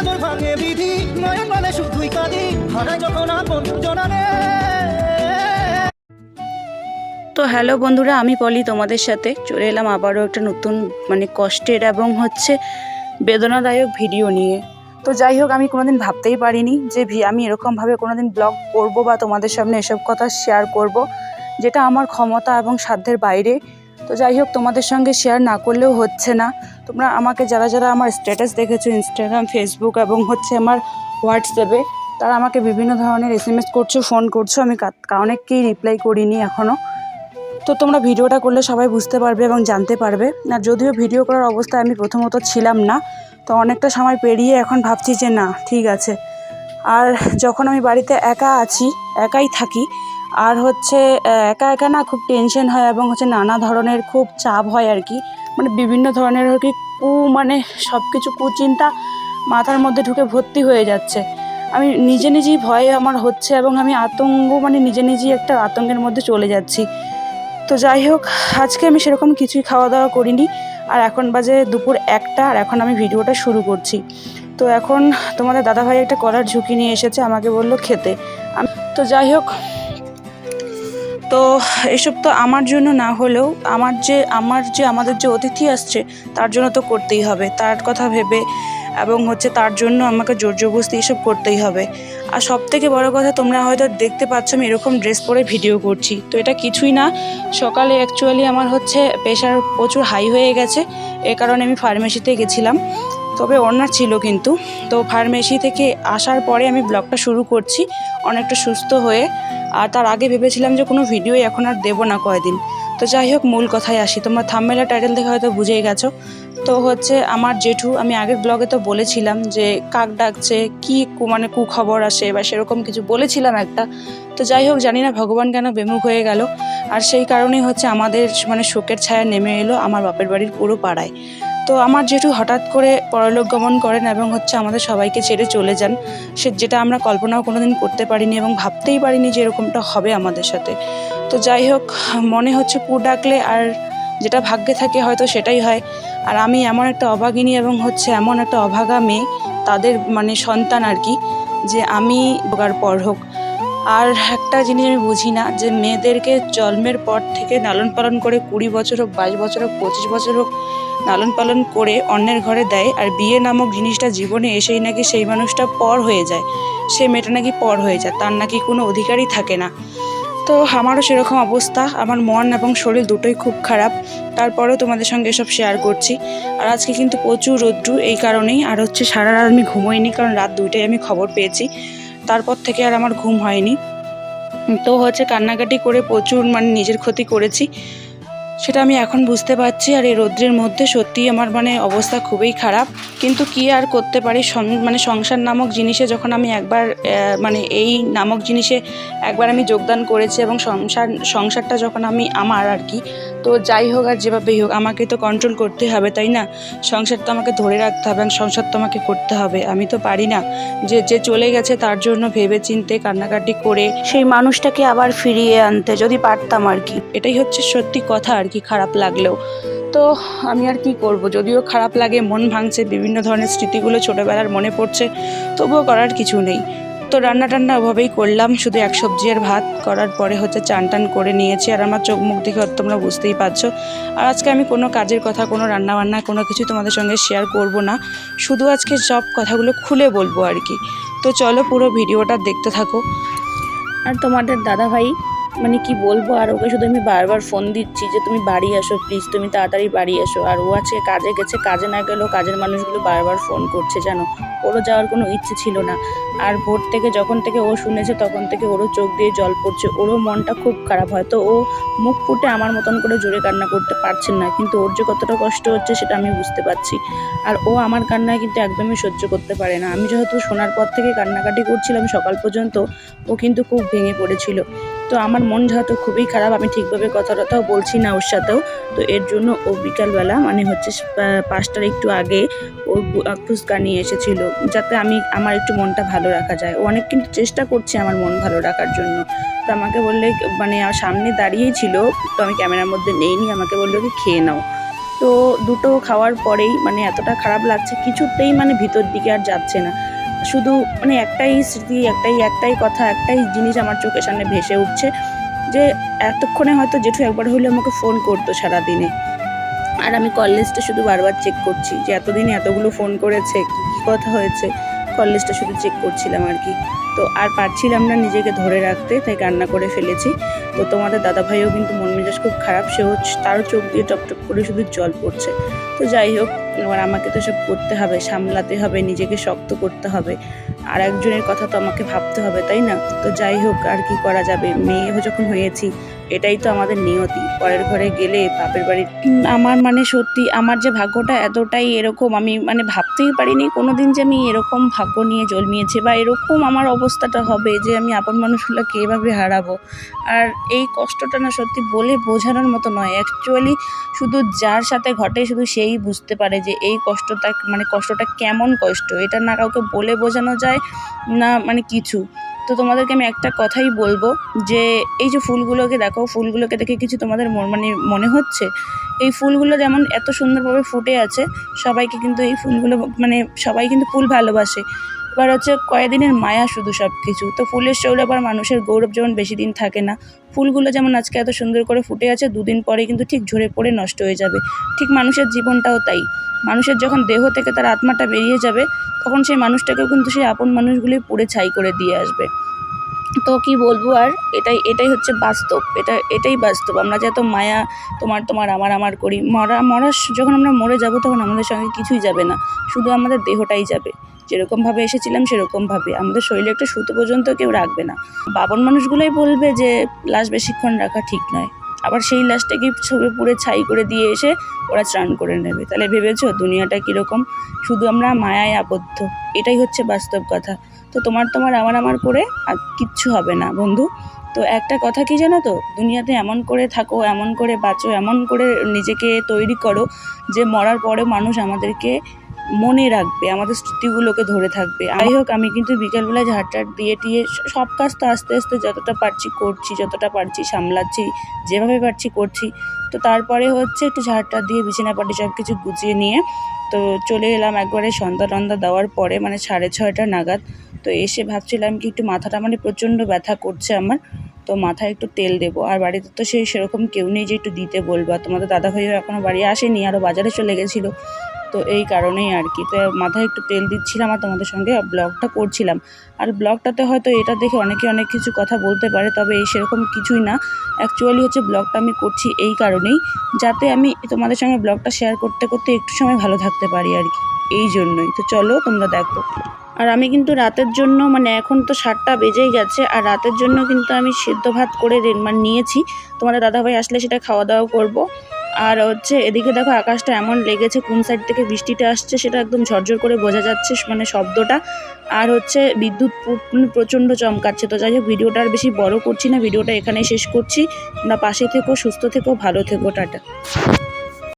নজর ভাঙে বিধি, নয়ন মানে শুধুই কাঁদি, হারায় যখন আপন জনানে তো হ্যালো বন্ধুরা, আমি পলি তোমাদের সাথে। চলে এলাম আবারও একটা নতুন মানে কষ্টের এবং হচ্ছে বেদনাদায়ক ভিডিও নিয়ে। তো যাই হোক, আমি কোনোদিন ভাবতেই পারিনি যে আমি এরকমভাবে কোনোদিন ব্লগ করব বা তোমাদের সামনে এসব কথা শেয়ার করব, যেটা আমার ক্ষমতা এবং সাধ্যের বাইরে। তো যাই হোক, তোমাদের সঙ্গে শেয়ার না করলেও হচ্ছে না। তোমরা আমাকে যারা যারা আমার স্ট্যাটাস দেখেছ ইনস্টাগ্রাম ফেসবুক এবং হচ্ছে আমার হোয়াটসঅ্যাপে তারা আমাকে বিভিন্ন ধরনের এস এম এস করছ ফোন করছ, আমি অনেককেই রিপ্লাই করিনি এখনও তো তোমরা ভিডিওটা করলে সবাই বুঝতে পারবে এবং জানতে পারবে। আর যদিও ভিডিও করার অবস্থায় আমি প্রথমত ছিলাম না, তো অনেকটা সময় পেরিয়ে এখন ভাবছি যে না, ঠিক আছে। আর যখন আমি বাড়িতে একা আছি, একাই থাকি, আর হচ্ছে একা একা না খুব টেনশন হয় এবং হচ্ছে নানা ধরনের খুব চাপ হয় আর কি। মানে বিভিন্ন ধরনের আর কি কু মানে সব কিছু কুচিন্তা মাথার মধ্যে ঢুকে ভর্তি হয়ে যাচ্ছে। আমি নিজে নিজেই ভয়ে আমার হচ্ছে এবং আমি আতঙ্ক মানে নিজে নিজেই একটা আতঙ্কের মধ্যে চলে যাচ্ছি। তো যাই হোক, আজকে আমি সেরকম কিছুই খাওয়া দাওয়া করিনি। আর এখন বাজে দুপুর একটা, আর এখন আমি ভিডিওটা শুরু করছি। তো এখন তোমাদের দাদাভাই একটা কলার ঝুঁকি নিয়ে এসেছে, আমাকে বলল খেতে। তো যাই হোক তো এসব তো আমার জন্য না হলেও আমার যে আমার যে, আমাদের যে অতিথি আসছে, তার জন্য তো করতেই হবে। তার কথা ভেবে এবং হচ্ছে তার জন্য আমাকে জোর জবরদস্তি এসব করতেই হবে। আর সব থেকে বড় কথা, তোমরা হয়তো দেখতে পাচ্ছ আমি এরকম ড্রেস পরে ভিডিও করছি। তো এটা কিছুই না। সকালে অ্যাকচুয়ালি আমার হচ্ছে প্রেশার প্রচুর হাই হয়ে গেছে। এ কারণে আমি ফার্মেসিতে গেছিলাম। তবে ওনার ছিল কিন্তু। তো ফার্মেসি থেকে আসার পরে আমি ব্লগটা শুরু করছি। অনেকটা সুস্থ হয়ে আর তার আগে ভেবেছিলাম যে কোনো ভিডিও এখন আর দেবো না কয়দিন তো যাই হোক, মূল কথায় আসি। তোমরা থাম্মেলা টাইটেল দেখে হয়তো বুঝেই গেছো। তো হচ্ছে আমার জেঠু, আমি আগের ব্লগে তো বলেছিলাম যে কাক ডাকছে, কি কু- মানে কুখবর আসে বা সেরকম কিছু বলেছিলাম একটা। তো যাই হোক, জানি না ভগবান কেন বেমুখ হয়ে গেল। আর সেই কারণেই হচ্ছে আমাদের মানে শোকের ছায়া নেমে এলো আমার বাপের বাড়ির পুরো পাড়ায়। তো আমার জেঠু হঠাৎ করে পরলোক গমন করেন এবং হচ্ছে আমাদের সবাইকে ছেড়ে চলে যান। সে যেটা আমরা কল্পনাও কোনোদিন করতে পারিনি এবং ভাবতেই পারিনি যে এরকমটা হবে আমাদের সাথে। তো যাই হোক, মনে হচ্ছে কু ডাকলে আর যেটা ভাগ্যে থাকে হয়তো সেটাই হয়। আর আমি এমন একটা অভাগিনী এবং হচ্ছে এমন একটা অভাগা মেয়ে, তাদের মানে সন্তান আর কি, যে আমি পর হোক। আর একটা জিনিস আমি বুঝি না, যে মেয়েদেরকে জন্মের পর থেকে লালন পালন করে কুড়ি বছর হোক, বাইশ বছর হোক, পঁচিশ বছর হোক, লালন পালন করে অন্যের ঘরে দেয়, আর বিয়ে নামক জিনিসটা জীবনে এসেই নাকি সেই মানুষটা পর হয়ে যায়, সে মেয়েটা নাকি পর হয়ে যায়, তার নাকি কোনো অধিকারই থাকে না। তো আমারও সেরকম অবস্থা, আমার মন এবং শরীর দুটোই খুব খারাপ, তারপরেও তোমাদের সঙ্গে এসব শেয়ার করছি। আর আজকে কিন্তু প্রচুর রৌদ্রু এই কারণেই, আর হচ্ছে সারা রাত আমি ঘুমোইনি, কারণ রাত দুইটায় আমি খবর পেয়েছি। তারপর থেকে আর আমার ঘুম হয়নি। তো হচ্ছে কান্নাকাটি করে প্রচুর মানে নিজের ক্ষতি করেছি। সেটা আমি এখন বুঝতে পারছি আর এই রৌদ্রের মধ্যে সত্যিই আমার মানে অবস্থা খুবই খারাপ। কিন্তু কি আর করতে পারি? মানে সংসার নামক জিনিসে যখন আমি একবার মানে এই নামক জিনিসে একবার আমি যোগদান করেছি এবং সংসার, সংসারটা যখন আমি আমার আর কি তো যাই হোক আর যেভাবেই হোক আমাকে তো কন্ট্রোল করতে হবে তাই না? সংসার তো আমাকে ধরে রাখতে হবে এবং সংসার তো আমাকে করতে হবে। আমি তো পারি না যে যে চলে গেছে তার জন্য ভেবে চিনতে কান্নাকাটি করে সেই মানুষটাকে আবার ফিরিয়ে আনতে যদি পারতাম আর কি। এটাই হচ্ছে সত্যি কথা আর কি খারাপ লাগলেও। তো আমি আর কি করব? যদিও খারাপ লাগে মন ভাঙছে বিভিন্ন ধরনের স্মৃতিগুলো ছোটোবেলার মনে পড়ছে তবুও করার কিছু নেই। তো রান্না টান্না ওভাবেই করলাম। শুধু এক সবজি আর ভাত করার পরে হচ্ছে চান টান করে নিয়েছি। আর আমার চোখ মুখ দেখে তোমরা বুঝতেই পারছ। আর আজকে আমি কোনো কাজের কথা, কোনো রান্না বান্না কোনো কিছু তোমাদের সঙ্গে শেয়ার করব না। শুধু আজকে সব কথাগুলো খুলে বলব আর কি। তো চলো পুরো ভিডিওটা দেখতে থাকো। আর তোমাদের দাদা ভাই মানে কি বলব, আর ওকে শুধু আমি বারবার ফোন দিচ্ছি যে, তুমি বাড়ি আসো প্লিজ তুমি তাড়াতাড়ি বাড়ি আসো আর ও আছে, কাজে গেছে, কাজে না গেলেও কাজের মানুষগুলো বারবার ফোন করছে, জানো? ওরও যাওয়ার কোনো ইচ্ছে ছিল না। আর ভোর থেকে, যখন থেকে ও শুনেছে, তখন থেকে ওরও চোখ দিয়ে জল পড়ছে। ওরও মনটা খুব খারাপ হয়তো ও মুখ ফুটে আমার মতন করে জোরে কান্না করতে পারছেন না। কিন্তু ওর যে কতটা কষ্ট হচ্ছে, সেটা আমি বুঝতে পারছি। আর ও আমার কান্নায় কিন্তু একদমই সহ্য করতে পারে না। আমি যেহেতু শোনার পর থেকে কান্নাকাটি করছিলাম সকাল পর্যন্ত, ও কিন্তু খুব ভেঙে পড়েছিল। তো আমার মন যেহেতু খুবই খারাপ, আমি ঠিকভাবে কথা টথাও বলছি না ওর সাথেও। তো এর জন্য ও বিকালবেলা মানে হচ্ছে পাঁচটার একটু আগে ও ফুচকা নিয়ে এসেছিল, যাতে আমি, আমার একটু মনটা ভালো রাখা যায়। ও অনেক কিন্তু চেষ্টা করছে আমার মন ভালো রাখার জন্য। তো আমাকে বললে মানে সামনে দাঁড়িয়েই ছিল, তো আমি ক্যামেরার মধ্যে নেইনি, আমাকে বলল কি খেয়ে নাও। তো দুটো খাওয়ার পরেই মানে এতটা খারাপ লাগছে, কিছুতেই মানে ভিতর দিকে আর যাচ্ছে না। শুধু মানে একটাই স্মৃতি, একটাই একটাই কথা, একটাই জিনিস আমার চোখের সামনে ভেসে উঠছে যে এতক্ষণে হয়তো জেঠু একবার হলে আমাকে ফোন করতো সারাদিনে। আর আমি কল লিস্টে শুধু বারবার চেক করছি যে এতদিনে এতগুলো ফোন করেছে, কী কী কথা হয়েছে? কল লিস্টটা শুধু চেক করছিলাম আর কি। তো আর পারছিলাম না নিজেকে ধরে রাখতে, তাই কান্না করে ফেলেছি। তো তোমাদের দাদাভাইও কিন্তু মন মেজাজ খুব খারাপ, সেও তারও চোখ দিয়ে টপ টপ করে শুধু জল পড়ছে। তো যাই হোক এবার আমাকে তো সব করতে হবে, সামলাতে হবে, নিজেকে শক্ত করতে হবে। আর একজনের কথা তো আমাকে ভাবতে হবে, তাই না? তো যাই হোক, আর কি করা যাবে? মেয়ে যখন হয়েছি এটাই তো আমাদের নিয়তি। পরের ঘরে গেলে বাপের বাড়ি আমার মানে সত্যি আমার যে ভাগ্যটা এতটাই এরকম, আমি মানে ভাবতেই পারিনি কোনো দিন যে আমি এরকম ভাগ্য নিয়ে জন্মিয়েছি বা এরকম আমার অবস্থাটা হবে যে আমি আপন মানুষগুলোকে এভাবে হারাবো। আর এই কষ্টটা না সত্যি বলে বোঝানোর মতো নয়। অ্যাকচুয়ালি শুধু যার সাথে ঘটে শুধু সেই বুঝতে পারে যে এই কষ্টটা মানে কষ্টটা কেমন কষ্ট। এটা না কাউকে বলে বোঝানো যায় না মানে কিছু। তো তোমাদেরকে আমি একটা কথাই বলব যে এই যে ফুলগুলোকে দেখো, ফুলগুলোকে দেখে কিছু তোমাদের মন- মানে হচ্ছে? এই ফুলগুলো যেমন এত সুন্দরভাবে ফুটে আছে, সবাইকে কিন্তু এই ফুলগুলো মানে সবাই কিন্তু ফুল ভালোবাসে। এবার হচ্ছে কয়েকদিনের মায়া শুধু সব কিছু তো ফুলের শৌলে আবার মানুষের গৌরব যেমন বেশি দিন থাকে না, ফুলগুলো যেমন আজকে এত সুন্দর করে ফুটে আছে, দুদিন পরে কিন্তু ঠিক ঝরে পড়ে নষ্ট হয়ে যাবে। ঠিক মানুষের জীবনটাও তাই। মানুষের যখন দেহ থেকে তার আত্মাটা বেরিয়ে যাবে, তখন সেই মানুষটাকেও কিন্তু সেই আপন মানুষগুলি পুড়ে ছাই করে দিয়ে আসবে। তো কি বলব আর? এটাই এটাই হচ্ছে বাস্তব। এটা, এটাই বাস্তব। আমরা যে এত মায়া, তোমার তোমার, আমার আমার করি, মরা মরা যখন আমরা মরে যাব তখন আমাদের সঙ্গে কিছুই যাবে না। শুধু আমাদের দেহটাই যাবে। যেরকমভাবে এসেছিলাম সেরকমভাবে। আমাদের শরীরে একটা সুতো পর্যন্ত কেউ রাখবে না। বাবন মানুষগুলোই বলবে যে, লাশ বেশিক্ষণ রাখা ঠিক নয়। আবার সেই লাশটাকে ছবি পুড়ে ছাই করে দিয়ে এসে ওরা স্নান করে নেবে। তাহলে ভেবেছো, দুনিয়াটা কীরকম? শুধু আমরা মায়ায় আবদ্ধ। এটাই হচ্ছে বাস্তব কথা। তো তোমার তোমার আমার আমার করে আর কিচ্ছু হবে না বন্ধু। তো একটা কথা কি জানো তো? দুনিয়াতে এমন করে থাকো, এমন করে বাঁচো, এমন করে নিজেকে তৈরি করো যে, মরার পরে মানুষ আমাদেরকে মনে রাখবে, আমাদের স্মৃতিগুলোকে ধরে থাকবে। যাই হোক, আমি কিন্তু বিকেলবেলা ঝাড় দিয়ে টিয়ে সব কাজ তো আস্তে আস্তে যতটা পারছি করছি, যতটা পারছি সামলাচ্ছি, যেভাবে পারছি করছি। তো তারপরে হচ্ছে একটু ঝাড় টাড় দিয়ে বিছানা পাটি সব কিছু গুছিয়ে নিয়ে, তো চলে এলাম একবারে সন্ধ্যা টন্ধা দেওয়ার পরে মানে সাড়ে ছয়টা নাগাদ। তো এসে ভাবছিলাম কি একটু মাথাটা মানে প্রচণ্ড ব্যথা করছে আমার, তো মাথায় একটু তেল দেবো। আর বাড়িতে তো সেই সেরকম কেউ নেই যে একটু দিতে বলব। তোমাদের দাদা ভাইও এখনও বাড়ি আসেনি আরও বাজারে চলে গেছিল। তো এই কারণেই আর কি। তো মাথায় একটু তেল দিচ্ছিলাম আর তোমাদের সঙ্গে ব্লগটা করছিলাম। আর ব্লগটাতে হয়তো এটা দেখে অনেকে অনেক কিছু কথা বলতে পারে, তবে এই সেরকম কিছুই না। অ্যাকচুয়ালি হচ্ছে ব্লগটা আমি করছি এই কারণেই, যাতে আমি তোমাদের সঙ্গে ব্লগটা শেয়ার করতে করতে একটু সময় ভালো থাকতে পারি আর কি। এই জন্যই। তো চলো তোমরা দেখো। আর আমি কিন্তু রাতের জন্য মানে এখন তো সাতটা বেজেই গেছে, আর রাতের জন্য কিন্তু আমি সেদ্ধ ভাত করে মানে নিয়েছি। তোমাদের দাদাভাই আসলে সেটা খাওয়া দাওয়া করব। আর হচ্ছে এদিকে দেখো আকাশটা এমন লেগেছে, কোন সাইড থেকে বৃষ্টিটা আসছে সেটা একদম ঝরঝর করে বোঝা যাচ্ছে মানে শব্দটা। আর হচ্ছে বিদ্যুৎ মানে প্রচণ্ড চমকাচ্ছে। তো যাই হোক, ভিডিওটা আর বেশি বড় করছি না, ভিডিওটা এখানেই শেষ করছি। না পাশে থেকো, সুস্থ থেকো, ভালো থেকো, টাটা।